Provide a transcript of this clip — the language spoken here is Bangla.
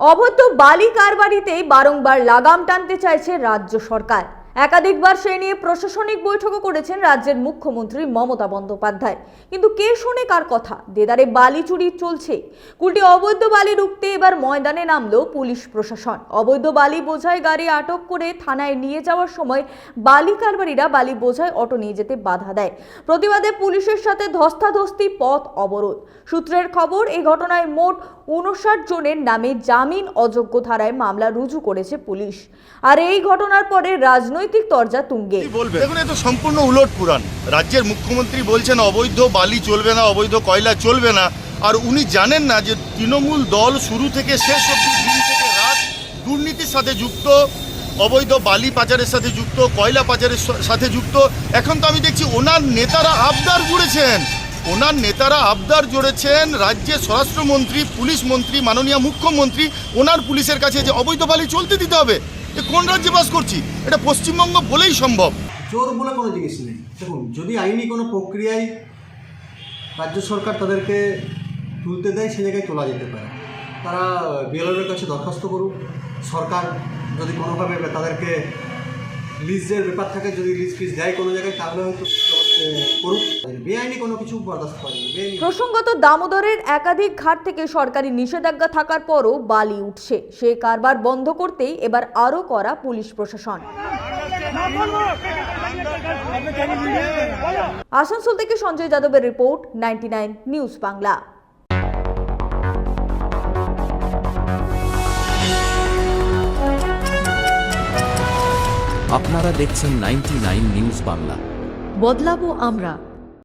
অবৈধ বালি কারবারিতে বারংবার লাগাম টানতে চাইছে রাজ্য সরকার। একাধিকবার সে নিয়ে প্রশাসনিক বৈঠকও করেছেন রাজ্যের মুখ্যমন্ত্রী মমতা বন্দ্যোপাধ্যায়। কিন্তু কে শোনে কার কথা? দেদারে বালি চুরি চলছে। কুলটি অবৈধ বালি রুখতে এবার ময়দানে নামলো পুলিশ প্রশাসন। অবৈধ বালি বোঝায় গাড়ি আটক করে থানায় নিয়ে যাওয়ার সময় বালি কারবারিরা বালি বোঝায় অটো নিয়ে যেতে বাধা দেয়। প্রতিবাদে পুলিশের সাথে ধস্তাধস্তি, পথ অবরোধ। সূত্রের খবর এই ঘটনায় মোট উনষাট জনের নামে জামিন অযোগ্য ধারায় মামলা রুজু করেছে পুলিশ। আর এই ঘটনার পরে রাজনৈতিক তরজা তুঙ্গে। দেখুন, এ তো সম্পূর্ণ উলট পুরাণ। রাজ্যের মুখ্যমন্ত্রী বলছেন, অবৈধ বালি চলবে না, অবৈধ কয়লা চলবে না। আর উনি জানেন না যে তৃণমূল দল শুরু থেকে শেষ অব্দি দিন থেকে রাত দুর্নীতির সাথে যুক্ত, অবৈধ বালি পাচারের সাথে যুক্ত, কয়লা পাচারের সাথে যুক্ত। এখন তো আমি দেখছি ওনার নেতারা আবদার জুড়েছেন ওনার নেতারা আবদার জুড়েছেন রাজ্যের স্বরাষ্ট্রমন্ত্রী, পুলিশ মন্ত্রী, মাননীয় মুখ্যমন্ত্রী, ওনার পুলিশের কাছে যে অবৈধ বালি চলতে দিতে হবে। কোন রাজ্যে বাস করছি? এটা পশ্চিমবঙ্গ বলেই সম্ভব। জোর বলে কোনো জিনিস নেই। দেখুন, যদি আইনি কোনো প্রক্রিয়ায় রাজ্য সরকার তাদেরকে তুলতে দেয়, সে জায়গায় তোলা যেতে পারে। তারা বিএলওর কাছে দরখাস্ত করুক। সরকার যদি কোনোভাবে তাদেরকে লিজের ব্যাপার থাকে, যদি লিজ ফিজ দেয় কোনো জায়গায়, তাহলে হয়তো করুক। বেআইনি কোনো কিছু বরদাস্ত করে না বেআইনি। প্রসঙ্গত দামোদরের একাধিক ঘাট থেকে সরকারি নিষেধাজ্ঞা থাকার পরও বালি উঠছে। সে কারবার বন্ধ করতেই এবার আরও করা পুলিশ প্রশাসন। আসানসোল থেকে সঞ্জয় যাদবের রিপোর্ট নাইনটি নিউজ বাংলা। আপনারা দেখছেন নাইনটি নিউজ বাংলা। বদলাবো আমরা।